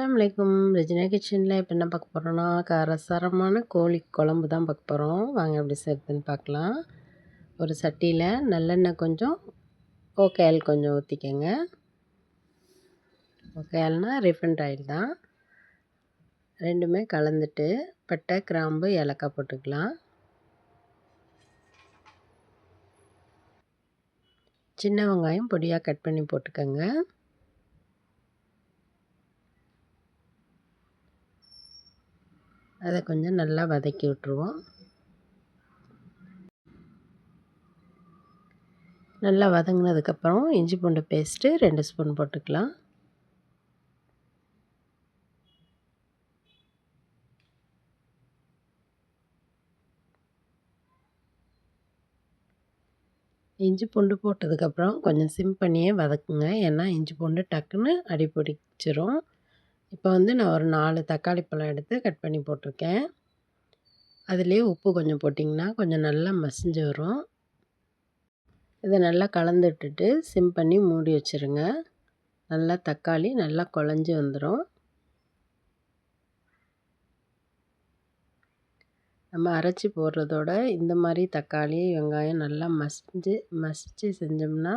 அஸ்லாம் வலைக்கும் கிச்சனில் இப்போ என்ன பார்க்க போகிறோன்னா கரசரமான கோழி குழம்பு தான் பார்க்க போகிறோம் வாங்க எப்படி செய்யுதுன்னு பார்க்கலாம் ஒரு சட்டியில் நல்லெண்ணெய் கொஞ்சம் ஓகேல் கொஞ்சம் ஊற்றிக்கங்க ஓகேல்னால் ரிஃபண்ட் ஆயில் தான். ரெண்டுமே கலந்துட்டு பட்டை கிராம்பு ஏலக்காய் போட்டுக்கலாம். சின்ன வெங்காயம் பொடியாக கட் பண்ணி போட்டுக்கோங்க. அதை கொஞ்சம் நல்லா வதக்கி விட்ருவோம் நல்லா வதங்கினதுக்கப்புறம் இஞ்சி பூண்டு பேஸ்ட்டு ரெண்டு ஸ்பூன் போட்டுக்கலாம். இஞ்சி பூண்டு போட்டதுக்கப்புறம் கொஞ்சம் சிம் பண்ணியே வதக்குங்க. ஏன்னா இஞ்சி பூண்டு டக்குன்னு அடி பிடிச்சிரும். இப்போ வந்து நான் ஒரு நாலு தக்காளி பழம் எடுத்து கட் பண்ணி போட்டிருக்கேன். அதுலேயே உப்பு கொஞ்சம் போட்டிங்கன்னா கொஞ்சம் நல்லா மசிஞ்சு வரும். இதை நல்லா கலந்து விட்டுட்டு சிம் பண்ணி மூடி வச்சுருங்க. நல்லா தக்காளி நல்லா குழஞ்சி வந்துடும் நம்ம அரைச்சி போடுறதோட இந்த மாதிரி தக்காளி வெங்காயம் நல்லா மசிஞ்சு மசித்து செஞ்சோம்னா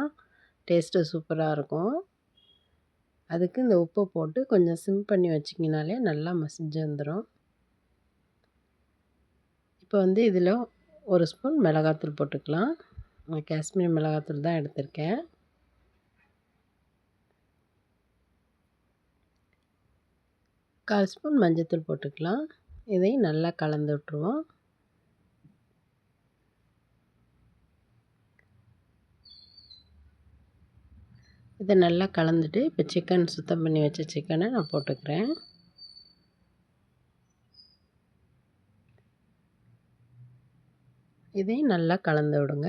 டேஸ்ட்டு சூப்பராக இருக்கும். அதுக்கு இந்த உப்பை போட்டு கொஞ்சம் சிம் பண்ணி வச்சிங்கனாலே நல்லா மசிஞ்சு வந்துடும் இப்போ வந்து இதில் ஒரு ஸ்பூன் மிளகாத்தூள் போட்டுக்கலாம். நான் காஷ்மீர் மிளகாத்தூள் தான் எடுத்திருக்கேன். கால் ஸ்பூன் மஞ்சத்தூள் போட்டுக்கலாம். இதையும் நல்லா கலந்து விட்ருவோம் இதை நல்லா கலந்துட்டு இப்போ சிக்கன் சுத்தம் பண்ணி வச்ச சிக்கனை நான் போட்டுக்கிறேன். இதையும் நல்லா கலந்து விடுங்க.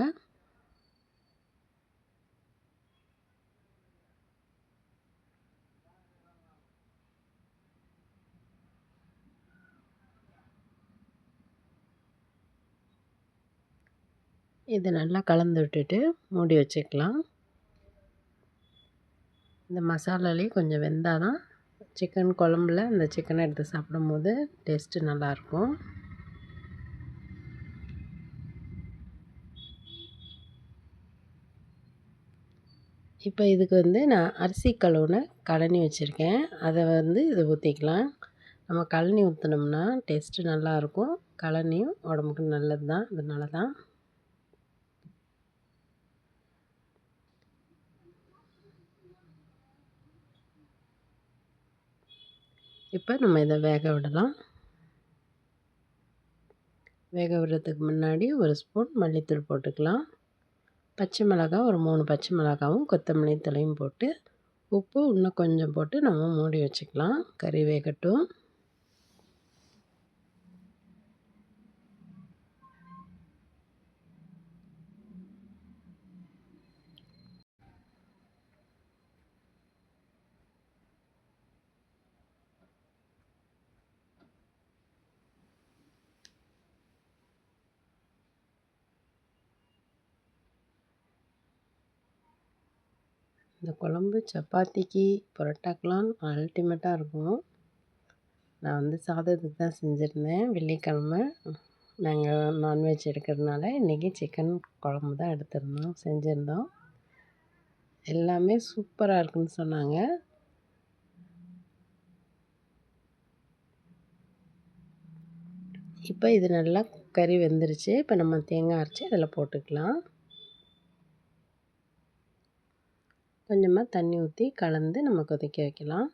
இதை நல்லா கலந்து விட்டுட்டு மூடி வச்சுக்கலாம். இந்த மசாலாலேயே கொஞ்சம் வெந்தால் தான் சிக்கன் குழம்புல அந்த சிக்கனை எடுத்து சாப்பிடும்போது டேஸ்ட்டு நல்லாயிருக்கும். இப்போ இதுக்கு வந்து நான் அரிசி கழுவுன கழனி வச்சுருக்கேன். அதை வந்து இதை ஊற்றிக்கலாம் நம்ம கழனி ஊற்றினோம்னா டேஸ்ட்டு நல்லாயிருக்கும். கழனியும் உடம்புக்கு நல்லது தான் அதனால தான் இப்போ நம்ம இதை வேக விடலாம். வேக விடுறதுக்கு முன்னாடி ஒரு ஸ்பூன் மல்லித்தூள் போட்டுக்கலாம். பச்சை மிளகாய் ஒரு மூணு பச்சை மிளகாவும் கொத்தமல்லி தலையும் போட்டு உப்பு இன்னும் கொஞ்சம் போட்டு நம்ம மூடி வச்சுக்கலாம். கறி வேகட்டும். இந்த குழம்பு சப்பாத்திக்கு பரோட்டாக்கெலாம் அல்டிமேட்டாக இருக்கும். நான் வந்து சாதத்துக்கு தான் செஞ்சுருந்தேன். வெள்ளிக்கிழமை நாங்கள் நான்வெஜ் எடுக்கிறதுனால இன்றைக்கி சிக்கன் குழம்பு தான் எடுத்திருந்தோம் செஞ்சுருந்தோம். எல்லாமே சூப்பராக இருக்குன்னு சொன்னாங்க. இப்போ இது நல்லா கறி வெந்துருச்சு. இப்போ நம்ம தேங்காய் அரைச்சி அதில் போட்டுக்கலாம். கொஞ்சமாக தண்ணி ஊற்றி கலந்து நம்ம கொதிக்க வைக்கலாம்.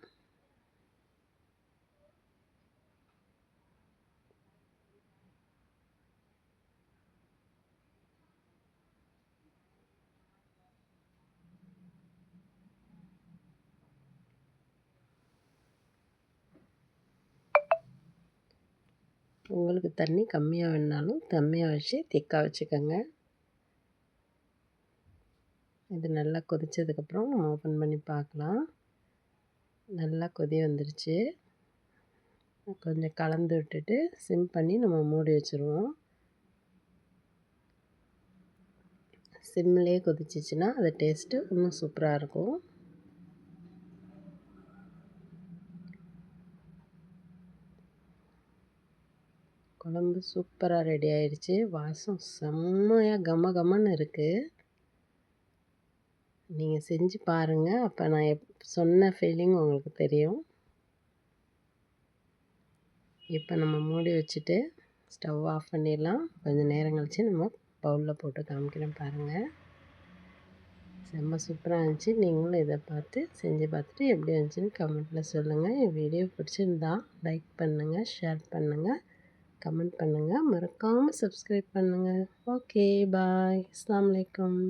உங்களுக்கு தண்ணி கம்மியாக வேணாலும் கம்மியாக வச்சு திக்காக வச்சுக்கோங்க. இது நல்லா கொதித்ததுக்கப்புறம் நம்ம ஓப்பன் பண்ணி பார்க்கலாம். நல்லா கொதி வந்துருச்சு. கொஞ்சம் கலந்து விட்டுட்டு சிம் பண்ணி நம்ம மூடி வச்சுருவோம். சிம்லேயே கொதிச்சிச்சின்னா அது டேஸ்ட்டு இன்னும் சூப்பராக இருக்கும். குழம்பு சூப்பராக ரெடி ஆயிடுச்சு வாசம் செம்மையாக கம கமன்னு இருக்குது நீங்கள் செஞ்சு பாருங்கள் அப்போ நான் எப் சொன்ன ஃபீலிங் உங்களுக்கு தெரியும். இப்போ நம்ம மூடி வச்சுட்டு ஸ்டவ் ஆஃப் பண்ணிடலாம். கொஞ்சம் நேரம் கழித்து நம்ம பவுலில் போட்டு காமிக்கிறேன் பாருங்கள் செம்ம சூப்பராக இருந்துச்சு. நீங்களும் இதை பார்த்து செஞ்சு பார்த்துட்டு எப்படி இருந்துச்சுன்னு கமெண்ட்டில் சொல்லுங்கள் என் வீடியோ பிடிச்சிருந்தா லைக் பண்ணுங்கள் ஷேர் பண்ணுங்கள் கமெண்ட் பண்ணுங்கள் மறக்காமல் சப்ஸ்கிரைப் பண்ணுங்கள் ஓகே பாய் அஸ்லாம் வலைக்கம்